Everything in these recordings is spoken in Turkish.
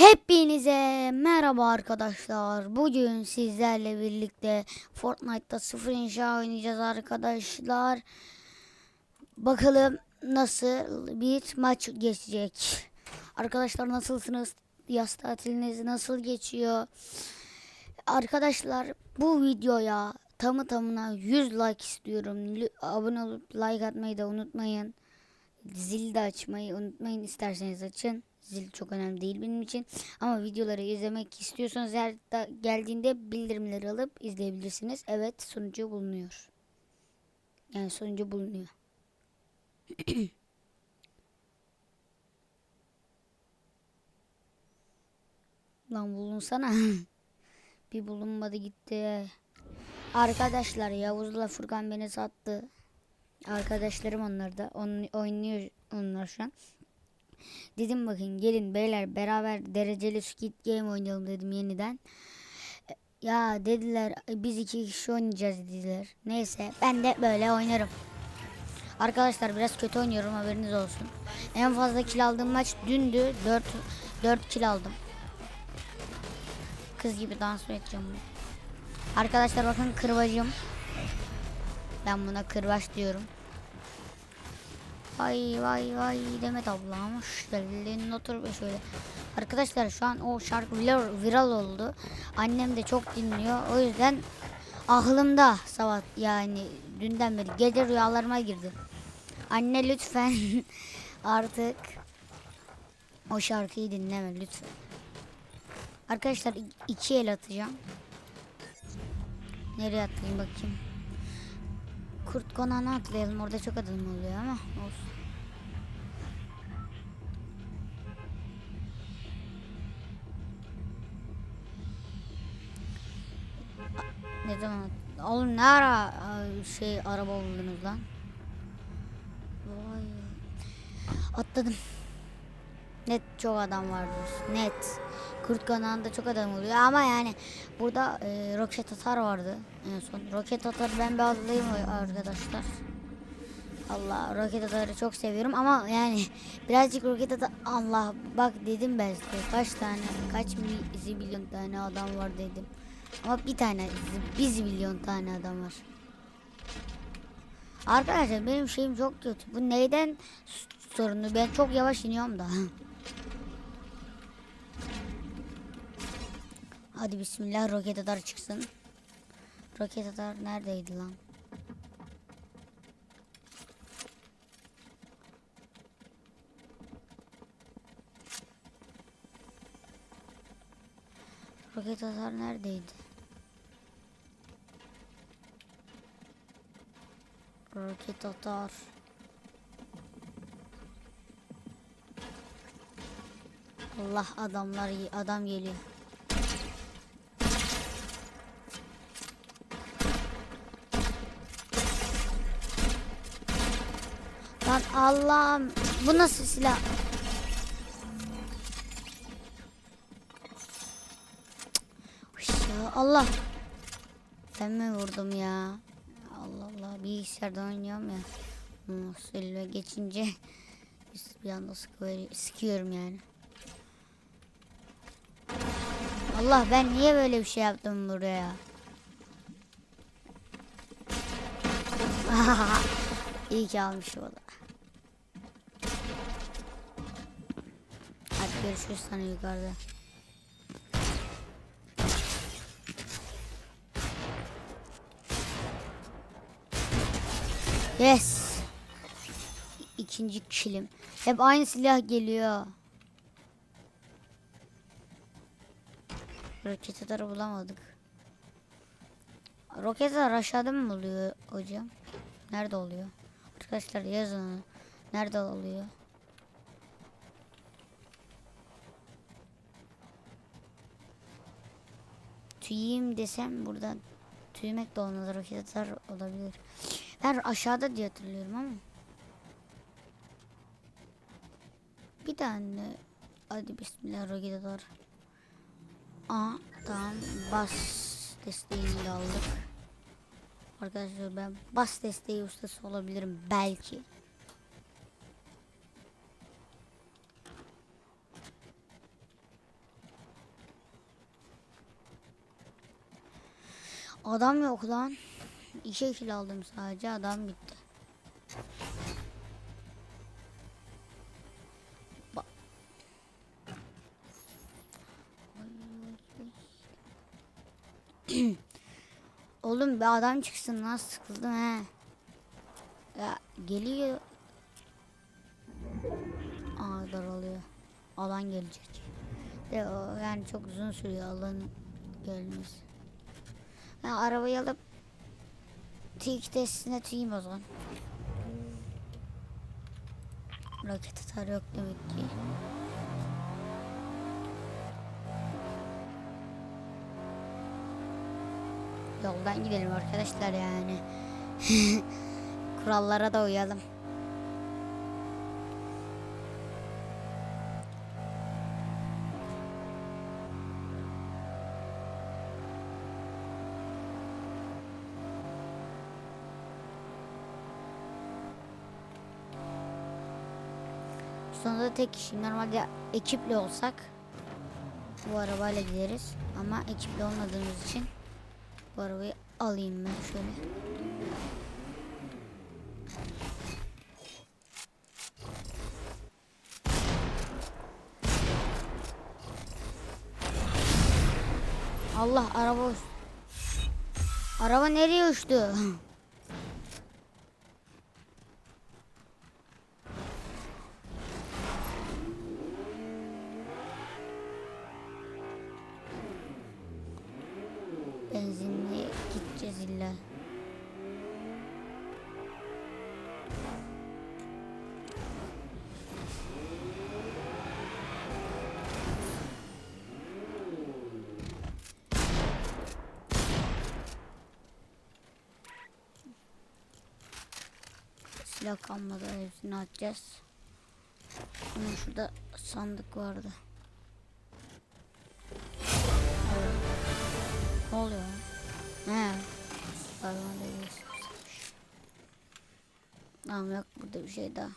Hepinize merhaba arkadaşlar. Bugün sizlerle birlikte Fortnite'da sıfır inşa oynayacağız arkadaşlar. Bakalım nasıl bir maç geçecek. Arkadaşlar nasılsınız? Yaz tatiliniz nasıl geçiyor? Arkadaşlar bu videoya tamı tamına 100 like istiyorum. Abone olup like atmayı da unutmayın. Zil de açmayı unutmayın isterseniz açın. Zil çok önemli değil benim için. Ama videoları izlemek istiyorsanız her geldiğinde bildirimleri alıp izleyebilirsiniz. Evet sonucu bulunuyor. Yani sonucu bulunuyor. Lan bulunsana. Bir bulunmadı gitti. Arkadaşlar Yavuz'la Furkan beni sattı. Arkadaşlarım onlar da. On, oynuyor onlar şu an. Dedim bakın gelin beyler beraber dereceli Squid Game oynayalım dedim yeniden. E, Ya dediler biz iki kişi oynayacağız dediler. Neyse ben de böyle oynarım. Arkadaşlar biraz kötü oynuyorum haberiniz olsun. En fazla kill aldığım maç dündü. 4 4 kill aldım. Kız gibi dans edeceğim. Arkadaşlar bakın kırbacım. Ben buna kırbaç diyorum. Vay vay vay Demet ablam hoş geldin otur be şöyle. Arkadaşlar şu an o şarkı viral, viral oldu. Annem de çok dinliyor. O yüzden aklımda sabah yani dünden beri gece rüyalarıma girdi. Anne lütfen artık o şarkıyı dinleme lütfen. Arkadaşlar iki el atacağım. Nereye atlayayım bakayım. Kurt konağına atlayalım. Orada çok adam oluyor ama olsun. Ne zaman? Oğlum ne ara şey araba buldunuz lan? Vay. Atladım. Net çok adam vardır. Net. Kurt kanağında çok adam oluyor ama yani burada e, roket atar vardı en son. Roket atar ben bir atlayayım arkadaşlar. Allah roket atarı çok seviyorum ama yani birazcık roket atar Allah bak dedim ben size kaç tane kaç zibilyon tane adam var dedim. Ama bir tane bir zibilyon tane adam var. Arkadaşlar benim şeyim çok kötü. Bu neyden sorunu? Ben çok yavaş iniyorum da. Hadi bismillah roket atar çıksın. Roket atar neredeydi lan? Roket atar neredeydi? Roket atar. Allah adamlar adam geliyor. Lan Allah'ım bu nasıl silah? Allah. Ben mi vurdum ya? Allah Allah bilgisayarda oynuyorum ya. Musille geçince bir anda sıkıyorum yani. Allah ben niye böyle bir şey yaptım buraya? İyi ki almışım o da. Hadi görüşürüz sana yukarıda. Yes. İkinci kilim. Hep aynı silah geliyor. Roket atarı bulamadık. Roket atar aşağıda mı oluyor hocam? Nerede oluyor? Arkadaşlar yazın. Nerede oluyor? Tüyeyim desem buradan tüymek de olmaz. Roket olabilir. Ben aşağıda diye hatırlıyorum ama. Bir tane hadi bismillah roket. Aa tamam bas desteğini de aldık. Arkadaşlar ben bas desteği ustası olabilirim belki. Adam yok lan. İki kill aldım sadece adam bitti. Oğlum bir adam çıksın lan sıkıldım he. Ya geliyor. Aa daralıyor. Alan gelecek. De yani çok uzun sürüyor alan gelmesi. Ben arabayı alıp tilk testine tüyeyim o zaman. Roket atar yok demek ki. Yoldan gidelim arkadaşlar yani. Kurallara da uyalım. Sonunda tek kişi. Normalde ekiple olsak bu arabayla gideriz. Ama ekiple olmadığımız için bu arabayı alayım ben şöyle. Allah araba Araba nereye uçtu? Silah kalmadı hepsini atacağız. Ama şurada sandık vardı. Ne oluyor? He. Geçmiş. Tamam yok burada bir şey daha.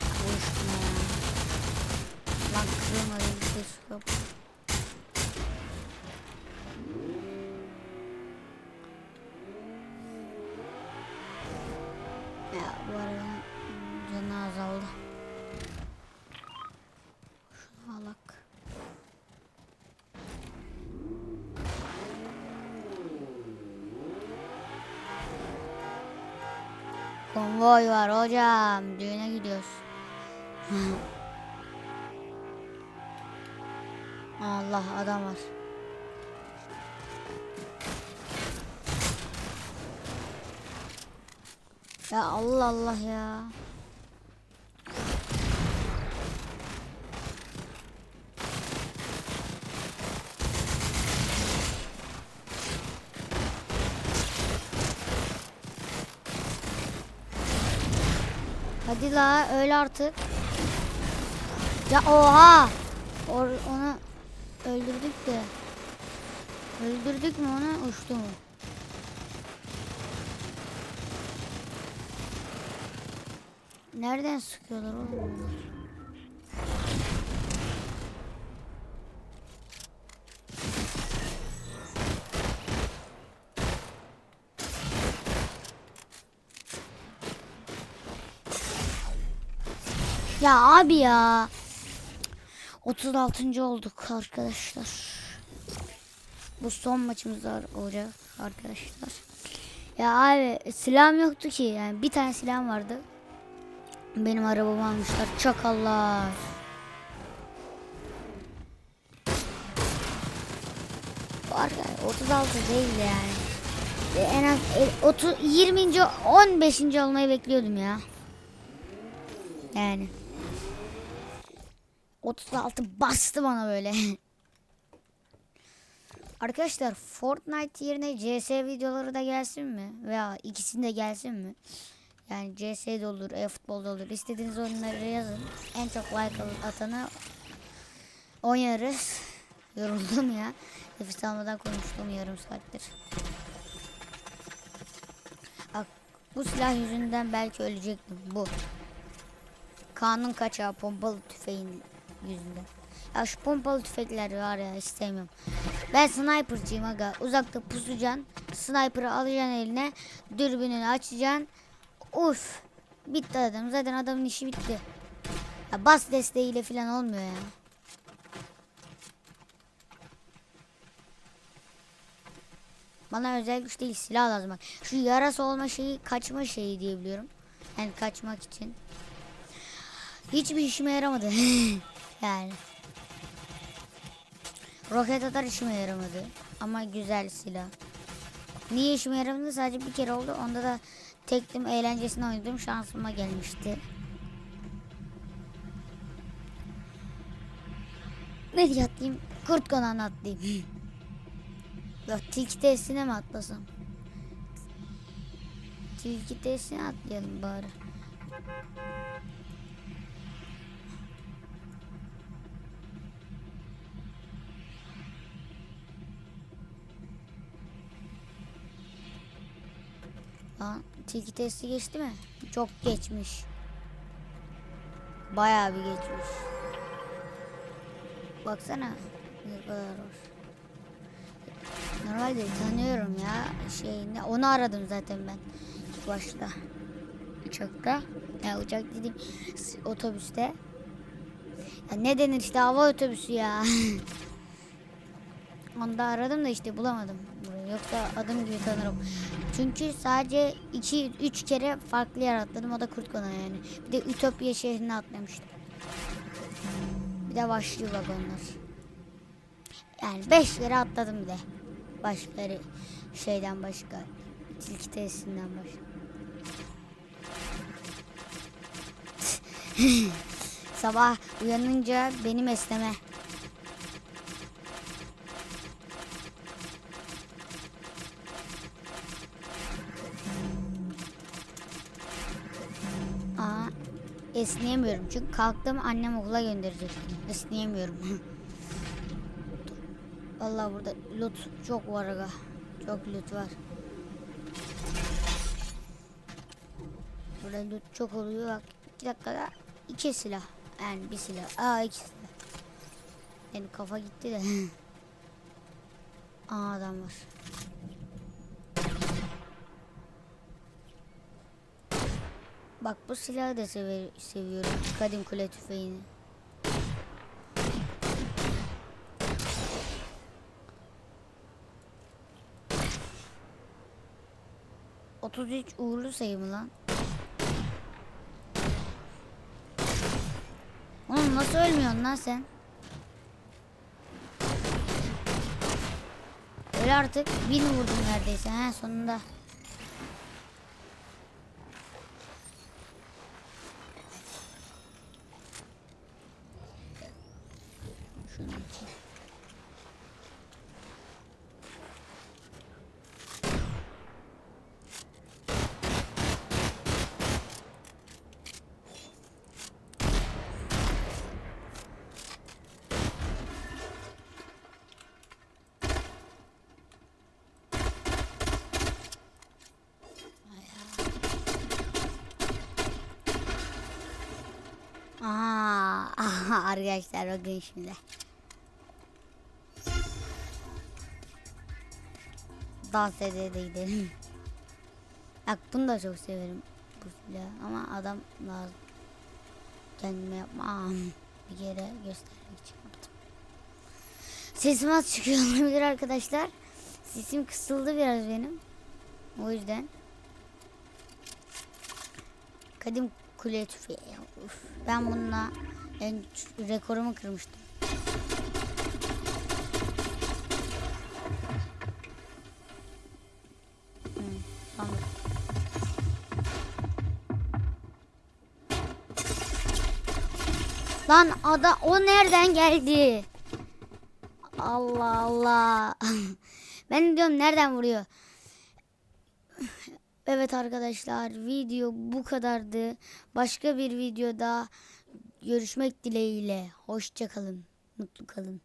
Boşuna. Lan kırılmadı bir şey. Ya Konvoy var hocam. Düğüne gidiyoruz. Allah adam var. Ya Allah Allah ya. Hadi la öyle artık. Ya oha. Or onu öldürdük de. Öldürdük mü onu uçtu mu? Nereden sıkıyorlar oğlum bunlar? Ya abi ya. 36. olduk arkadaşlar. Bu son maçımız var- olacak arkadaşlar. Ya abi silahım yoktu ki yani bir tane silahım vardı. Benim arabamı almışlar çakallar. Bu Arkadaşlar 36 değil de yani. En az e, 30 20. 15. olmayı bekliyordum ya. Yani. 36 bastı bana böyle. Arkadaşlar Fortnite yerine CS videoları da gelsin mi? Veya ikisinde gelsin mi? Yani CS de olur, e-futbol da olur. İstediğiniz oyunları yazın. En çok like atanı oynarız. Yoruldum ya. Nefes almadan konuştum yarım saattir. Bak bu silah yüzünden belki ölecektim. Bu. Kanun kaçağı pompalı tüfeğin yüzünden. Ya şu pompalı tüfekler var ya istemiyorum. Ben sniper'cıyım aga. Uzakta pusacaksın. Sniper'ı alacaksın eline. Dürbününü açacaksın. Uf. Bitti adam. Zaten adamın işi bitti. Ya bas desteğiyle falan olmuyor ya. Bana özel güç değil silah lazım. Bak. Şu yarası olma şeyi kaçma şeyi diye biliyorum. Yani kaçmak için. Hiçbir işime yaramadı. yani. Roket atar işime yaramadı. Ama güzel silah. Niye işime yaramadı? Sadece bir kere oldu. Onda da teklim eğlencesine oynadım. Şansıma gelmişti. Ne diye atlayayım? Kurt konağına atlayayım. Ya tilki testine mi atlasam? Tilki testine atlayalım bari. Lan tilki testi geçti mi? Çok geçmiş. Bayağı bir geçmiş. Baksana ne kadar hoş. Normalde tanıyorum ya şeyini. Onu aradım zaten ben ilk başta. Uçakta. Ya uçak dedim otobüste. Ya ne denir işte hava otobüsü ya. Onu da aradım da işte bulamadım. burayı. Yoksa adım gibi tanırım. Çünkü sadece 2-3 kere farklı yer atladım. O da Kurt Konağı yani. Bir de Ütopya şehrine atlamıştım. Bir de başlıyor vagonlar. Yani 5 kere atladım bir de. Başları şeyden başka. Tilki tesisinden başka. Sabah uyanınca benim esneme. Esneyemiyorum çünkü kalktım annem okula gönderecek. Esneyemiyorum. Vallahi burada loot çok var aga. Çok loot var. Burada loot çok oluyor bak. iki dakikada iki silah. Yani bir silah. Aa iki silah. Benim kafa gitti de. Aa adam var. Bak bu silahı da sever, seviyorum. Kadim kule tüfeğini. Otuz üç uğurlu sayı mı lan? Oğlum nasıl ölmüyorsun lan sen? Öl artık. Bin vurdum neredeyse. He sonunda. Aha, arkadaşlar bakın şimdi. Dans ede de gidelim. Bak bunu da çok severim bu silahı ama adam lazım. Kendime yapmam. Bir kere göstermek için yaptım. Sesim az çıkıyor olabilir arkadaşlar. Sesim kısıldı biraz benim. O yüzden. Kadim kule tüfeği. Uf, ben bununla en ç- rekorumu kırmıştım. Lan ada o nereden geldi? Allah Allah. ben diyorum nereden vuruyor? Evet arkadaşlar video bu kadardı. Başka bir videoda görüşmek dileğiyle. Hoşça kalın. Mutlu kalın.